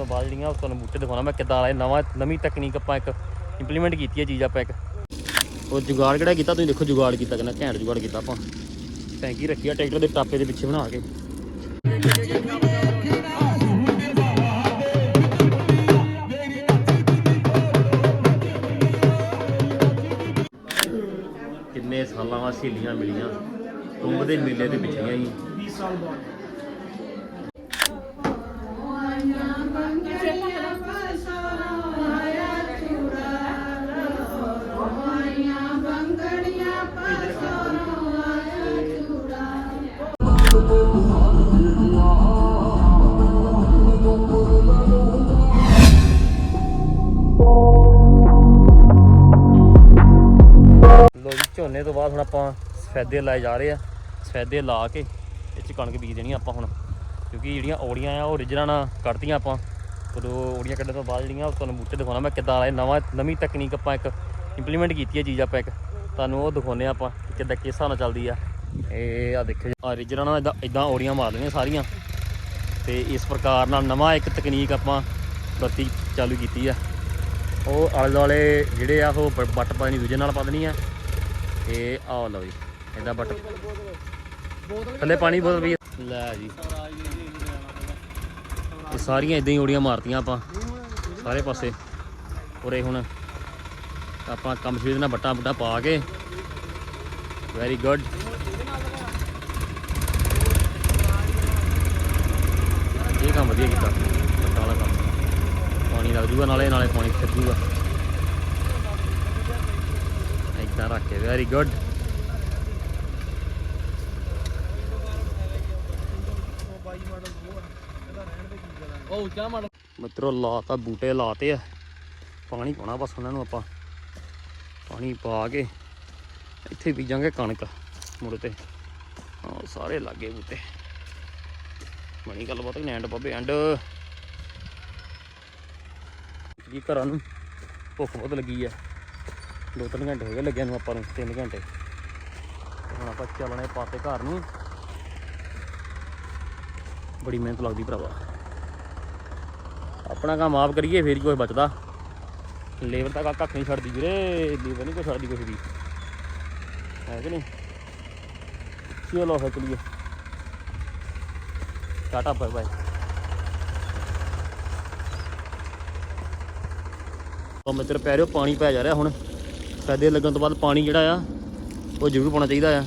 ਤੋਂ ਬਾਅਦ ਜਿਹੜੀਆਂ, ਉਹ ਤੁਹਾਨੂੰ ਬੂਟੇ ਦਿਖਾਉਣਾ। ਮੈਂ ਕਿੱਦਾਂ ਆਏ ਨਵਾਂ, ਨਵੀਂ ਤਕਨੀਕ ਆਪਾਂ ਇੱਕ ਇੰਪਲੀਮੈਂਟ ਕੀਤੀ ਹੈ ਚੀਜ਼ ਆਪਾਂ ਇੱਕ। ਉਹ ਜੁਗਾੜ ਕਿਹੜਾ ਕੀਤਾ? ਤੁਸੀਂ ਦੇਖੋ ਜੁਗਾੜ ਕੀਤਾ, ਕਿੰਨਾ ਘੈਂਟ ਜੁਗਾੜ ਕੀਤਾ ਆਪਾਂ। ਟੈਂਕੀ ਰੱਖੀ ਆ ਟਰੈਕਟਰ ਦੇ ਟਾਪੇ ਦੇ ਪਿੱਛੇ ਬਣਾ ਕੇ। ਕਿੰਨੇ ਸਾਲਾਂ ਬਾਅਦ ਸਹੇਲੀਆਂ ਮਿਲੀਆਂ? ਕੁੰਭ ਦੇ ਮੇਲੇ ਤੇ ਵਿਛੀਆਂ ਹੀ 20 ਸਾਲ ਬਾਅਦ ਲੋ ਜੀ ਝੋਨੇ ਤੋਂ ਬਾਅਦ ਹੁਣ ਆਪਾਂ ਸਫੈਦੇ ਲਾਏ ਜਾ ਰਹੇ ਆ। ਸਫੈਦੇ ਲਾ ਕੇ ਇਹ ਚ ਕਣਕ ਬੀਜ ਦੇਣੀ ਆਪਾਂ ਹੁਣ, ਕਿਉਂਕਿ ਜਿਹੜੀਆਂ ਔੜੀਆਂ ਆ, ਉਹ ਰਿਜਣਾ ਨਾਲ ਕੱਢਤੀਆਂ ਆਪਾਂ। ਉਦੋਂ ਓੜੀਆਂ ਕੱਢਣ ਤੋਂ ਬਾਅਦ ਜਿਹੜੀਆਂ ਉਹ ਤੁਹਾਨੂੰ ਬੂਟੇ ਦਿਖਾਉਣਾ, ਮੈਂ ਕਿੱਦਾਂ ਆਏ ਨਵਾਂ, ਨਵੀਂ ਤਕਨੀਕ ਆਪਾਂ ਇੱਕ ਇੰਪਲੀਮੈਂਟ ਕੀਤੀ ਹੈ ਚੀਜ਼ ਆਪਾਂ ਇੱਕ। ਤੁਹਾਨੂੰ ਉਹ ਦਿਖਾਉਨੇ ਆ ਆਪਾਂ ਕਿ ਕਿੱਦਾਂ ਕਿਸ ਹਿਸਾਬ ਨਾਲ ਚੱਲਦੀ ਆ। ਇਹ ਆ ਦੇਖੋ ਆ ਰਿਜਣਾ ਨਾਲ ਇਦਾਂ ਇਦਾਂ ਓੜੀਆਂ ਮਾਰ ਲੈਣੀਆਂ ਸਾਰੀਆਂ। ਤੇ ਇਸ ਪ੍ਰਕਾਰ ਨਾਲ ਨਵਾਂ ਇੱਕ ਤਕਨੀਕ ਆਪਾਂ ਵਰਤੀ ਚਾਲੂ ਕੀਤੀ ਆ। ਉਹ ਆਲੇ ਦੁਆਲੇ ਜਿਹੜੇ ਆ, ਉਹ ਬ- ਬੱਟ ਪਾਣੀ ਦੂਜੇ ਨਾਲ ਪਾ ਦੇਣੀ ਆ। ਤੇ ਆਹ ਲਓ ਜੀ ਇਹਦਾ ਬੱਟ। ਥੱਲੇ ਪਾਣੀ ਬੋਤਲ ਵੀ ਲੈ ਜੀ। ਸਾਰੀਆਂ ਇਦਾਂ ਹੀ ਓੜੀਆਂ ਮਾਰਤੀਆਂ ਆਪਾਂ, ਸਾਰੇ ਪਾਸੇ। ਉਰੇ ਹੁਣ ਆਪਾਂ ਕੰਮ ਸ਼ੁਰੂ ਨਾਲ ਬੱਟਾ ਬੁੱਟਾ ਪਾ ਕੇ ਵੈਰੀ ਗੁੱਡ ਇਹ ਕੰਮ ਵਧੀਆ ਕੀਤਾ ਬੱਟਾ ਵਾਲਾ ਕੰਮ। ਪਾਣੀ ਲੱਗ ਜੂਗਾ ਨਾਲੇ ਨਾਲੇ ਪਾਣੀ ਫਿਰ ਜੂਗਾ। ਏਦਾਂ ਰੱਖ ਕੇ ਵੈਰੀ ਗੁੱਡ ਉੱਚਾ ਮਾਰ ਮਿੱਤਰੋ ਲਾਤਾ ਬੂਟੇ ਲਾਤੇ ਆ। ਪਾਣੀ ਪਾਉਣਾ ਬਸ ਉਹਨਾਂ ਨੂੰ ਆਪਾਂ। ਪਾਣੀ ਪਾ ਕੇ ਇੱਥੇ ਬੀਜਾਂਗੇ ਕਣਕ ਮੁੜ ਤੇ। ਹਾਂ, ਸਾਰੇ ਲੱਗੇ ਬੂਟੇ। ਬਣੀ ਗੱਲ ਗੱਲਬਾਤ ਨੈਂਡ ਬਾਬੇ, ਐਂਡ। ਜੀ, ਘਰਾਂ ਨੂੰ ਭੁੱਖ ਬਹੁਤ ਲੱਗੀ ਆ। ਦੋ ਤਿੰਨ ਘੰਟੇ ਹੋ ਗਏ ਲੱਗਿਆ ਨੂੰ ਆਪਾਂ ਨੂੰ, ਤਿੰਨ ਘੰਟੇ। ਹੁਣ ਆਪਾਂ ਚੱਲਣੇ ਪਾਤੇ ਘਰ ਨੂੰ। ਬੜੀ ਮਿਹਨਤ ਲੱਗਦੀ ਭਰਾਵਾ। ਆਪਣਾ ਕੰਮ ਆਪ ਕਰੀਏ, ਫੇਰ ਕੋਈ ਬਚਦਾ। ਲੇਬਰ ਤਾਂ ਕੱਖ ਨਹੀਂ ਛੱਡਦੀ ਵੀਰੇ, ਲੇਬਰ ਨਹੀਂ ਕੋਈ ਛੱਡਦੀ ਕੁਛ ਵੀ। ਹੈ ਕਿ ਨਹੀਂ? ਚਲੋ ਫਿਰ ਚਲੀਏ। Tata bye bye. ਉਹ ਮਿੱਤਰ ਪੈ ਰਿਓ ਪਾਣੀ ਪੈ ਜਾ ਰਿਹਾ ਹੁਣ। ਪੈਦੇ ਲੱਗਣ ਤੋਂ ਬਾਅਦ ਪਾਣੀ ਜਿਹੜਾ ਆ, ਉਹ ਜ਼ਰੂਰ ਪਾਉਣਾ ਚਾਹੀਦਾ ਆ।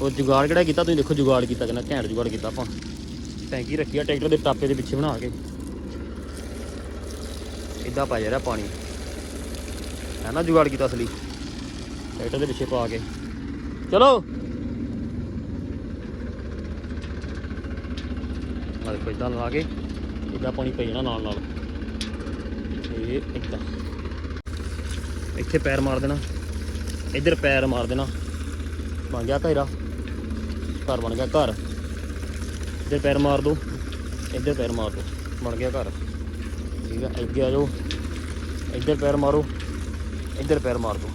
ਉਹ ਜੁਗਾੜ ਕਿਹੜਾ ਕੀਤਾ, ਤੁਸੀਂ ਦੇਖੋ ਜੁਗਾੜ ਕੀਤਾ ਕਿੰਨਾ ਘੈਂਟ ਜੁਗਾੜ ਕੀਤਾ ਆਪਾਂ। ਟੈਂਕੀ ਰੱਖੀ ਆ ਟਰੈਕਟਰ ਦੇ ਟਾਪੇ ਦੇ ਪਿੱਛੇ ਬਣਾ ਕੇ। ਇਦਾਂ ਪਾ ਜਾ ਰਿਹਾ ਪਾਣੀ। ਹੈ ਨਾ ਜੁਗਾੜ ਕੀਤਾ ਅਸਲੀ। ਟਰੈਕਟਰ ਦੇ ਪਿੱਛੇ ਪਾ ਕੇ। ਚਲੋ। ਆ ਦੇਖੋ ਇਦਾਂ ਲਾ ਕੇ ਇਦਾਂ ਪਾਣੀ ਪਈ ਜਾਣਾ ਨਾਲ ਨਾਲ। ਇਹ ਇਦਾਂ ਇੱਥੇ ਪੈਰ ਮਾਰ ਦੇਣਾ। ਇੱਧਰ ਪੈਰ ਮਾਰ ਦੇਣਾ। ਬਣ ਗਿਆ ਘੇਰਾ। ਘਰ ਬਣ ਗਿਆ ਘਰ। ਇੱਧਰ ਪੈਰ ਮਾਰ ਦੋ। ਇੱਧਰ ਪੈਰ ਮਾਰ ਦੋ। ਬਣ ਗਿਆ ਘਰ। ਠੀਕ ਆ ਅੱਗੇ ਆ ਜਾਓ। ਇੱਧਰ ਪੈਰ ਮਾਰੋ। ਇੱਧਰ ਪੈਰ ਮਾਰ ਦੋ।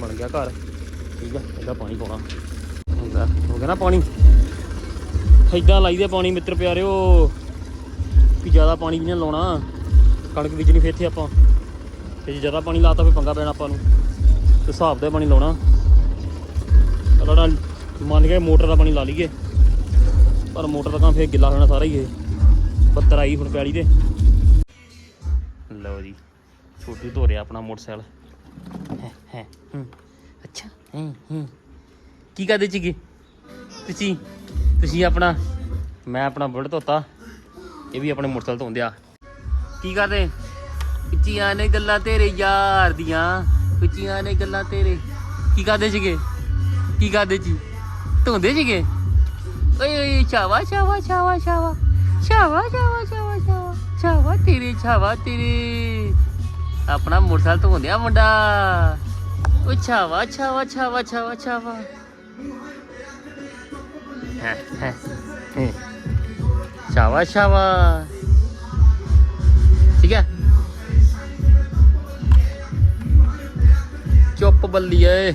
ਬਣ ਗਿਆ ਘਰ। ਠੀਕ ਆ, ਇਹਦਾ ਪਾਣੀ ਪਾਉਣਾ। ਹੁੰਦਾ। ਹੋ ਗਿਆ ਨਾ ਪਾਣੀ? ਏਦਾਂ ਲਾਈਦੇ ਪਾਣੀ ਮਿੱਤਰ ਪਿਆਰਿਓ। ਵੀ ਜ਼ਿਆਦਾ ਪਾਣੀ ਵੀ ਨਹੀਂ ਲਾਉਣਾ। ਕਣਕ ਬੀਜਣੀ ਫਿਰ ਇੱਥੇ ਆਪਾਂ। ਤੇ ਜੇ ਜ਼ਿਆਦਾ ਪਾਣੀ ਲਾਤਾ ਫਿਰ ਪੰਗਾ ਪੈਣਾ ਆਪਾਂ ਨੂੰ। ਤੇ ਹਿਸਾਬ ਦਾ ਪਾਣੀ ਲਾਉਣਾ। ਅਲੜਾ ਮੰਨ ਕੇ ਮੋਟਰ ਦਾ ਪਾਣੀ ਲਾ ਲਈਏ। ਪਰ ਮੋਟਰ ਦਾ ਕੰਮ ਫਿਰ ਗਿੱਲਾ ਹੋਣਾ ਸਾਰਾ ਹੀ ਇਹ। ਬੱਤਰ ਆਈ ਹੁਣ ਪੈਲੀ ਦੇ ਛੋਟੂ ਧੋ ਰਿਹਾ ਆਪਣਾ ਮੋਟਰਸਾਈਕਲ। ਹੈ ਹੈ, ਹੂੰ। ਅੱਛਾ, ਹੂੰ ਹੂੰ। ਕੀ ਕਰਦੇ ਸੀਗੇ ਤੁਸੀਂ ਤੁਸੀਂ ਆਪਣਾ, ਮੈਂ ਆਪਣਾ ਬੁਲਟ ਧੋਤਾ। ਇਹ ਵੀ ਆਪਣੇ ਮੋਟਰਸਾਈਕਲ ਧੋਂਦੇ ਆ ਕੀ ਕਰਦੇ? ਉੱਚੀਆਂ ਨੇ ਗੱਲਾਂ ਤੇਰੇ ਯਾਰ ਦੀਆਂ। ਉੱਚੀਆਂ ਨੇ ਗੱਲਾਂ ਤੇਰੇ। ਕੀ ਕਰਦੇ ਸੀਗੇ ਕੀ ਕਰਦੇ ਜੀ? ਧੋਂਦੇ ਸੀਗੇ ਓਏ ਓਏ, ਛਾਵਾ ਛਾਵਾ ਛਾਵਾ ਛਾਵਾ। ਛਾਵਾ ਛਾਵਾ ਛਾਵਾ ਛਾਵਾ। ਛਾਵਾ ਤੇਰੇ ਛਾਵਾ ਤੇਰੇ। ਆਪਣਾ ਮੋਟਰਸਾਈਕਲ ਧੋਂਦੇ ਆ ਮੁੰਡਾ। ਉੱਚਾ ਵਾ ਅੱਛਾ ਵਾ ਅੱਛਾ ਵਾ ਅੱਛਾ ਵਾ ਅੱਛਾ ਵਾ ਸ਼ਾਵਾ ਸ਼ਾਵਾ ਠੀਕ ਹੈ? ਚੁੱਪ ਬੱਲੀਏ।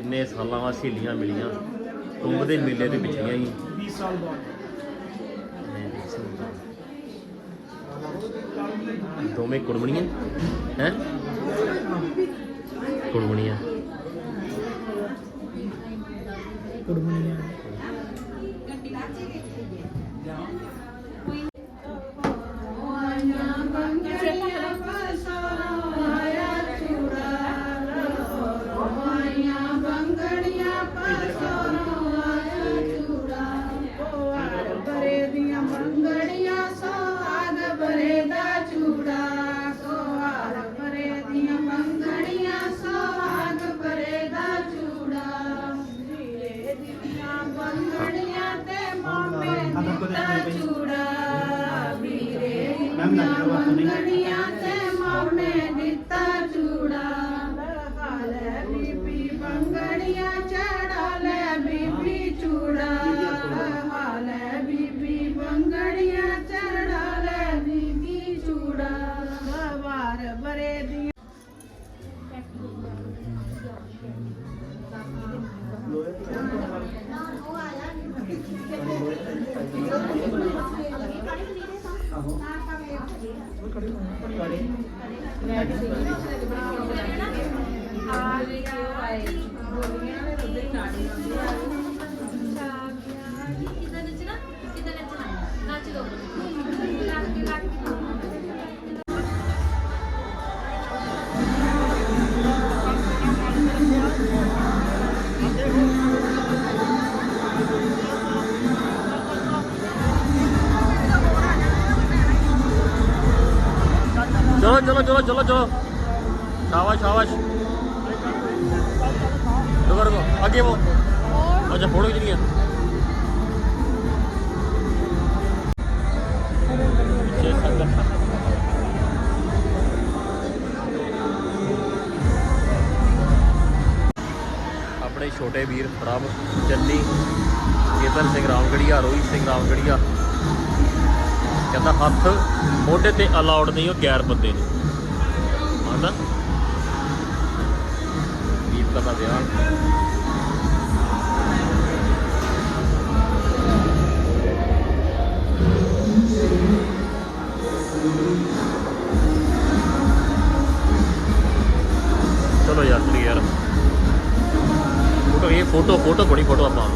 ਆ ਸਹੇਲੀਆਂ ਮਿਲੀਆਂ? ਕੁੰਭ ਦੇ ਮੇਲੇ ਤੇ ਪਿਛਲੀਆਂ ਹੀ 20 ਸਾਲ ਬਾਅਦ। ਦੋਵੇਂ ਕੁੜਮਣੀਆਂ? ਹੈ? ਕੁੜਮਣੀਆਂ। ਵੀਰੇ ਦੀਆਂ ਬੰਗੜੀਆਂ ਤੇ ਮਾਮੇ ਚਲੋ ਚਲੋ ਚਲੋ ਚਲੋ ਚਲੋ। ਸ਼ਾਬਾਸ਼ ਸ਼ਾਬਾਸ਼। ਰੁਕੋ ਰੁਕੋ, ਅੱਗੇ ਵੋ। ਅੱਛਾ ਫੋਟੋ ਖਿੱਚਣੀ ਆ। ਪਿੱਛੇ ਸੰਗਤ ਆਪਣੇ ਛੋਟੇ ਵੀਰ ਪ੍ਰਭ ਚੰਨੀ ਕੇਤਨ ਸਿੰਘ ਰਾਮਗੜੀਆ, ਰੋਹਿਤ ਸਿੰਘ ਰਾਮਗੜੀਆ। ਕਹਿੰਦਾ ਹੱਥ ਮੋਢੇ ਤੇ ਅਲਾਉਡ ਨਹੀਂ, ਉਹ ਗੈਰ ਬੰਦੇ ਨੂੰ। ਆਂਦਾ ਦੀਪਕਾ ਦਾ ਵਿਆਹ। ਚਲੋ ਯਾਰ ਚਲੀ ਯਾਰ। ਫੋਟੋ ਇਹ ਫੋਟੋ ਫੋਟੋ ਬੜੀ ਫੋਟੋ ਆਪਾਂ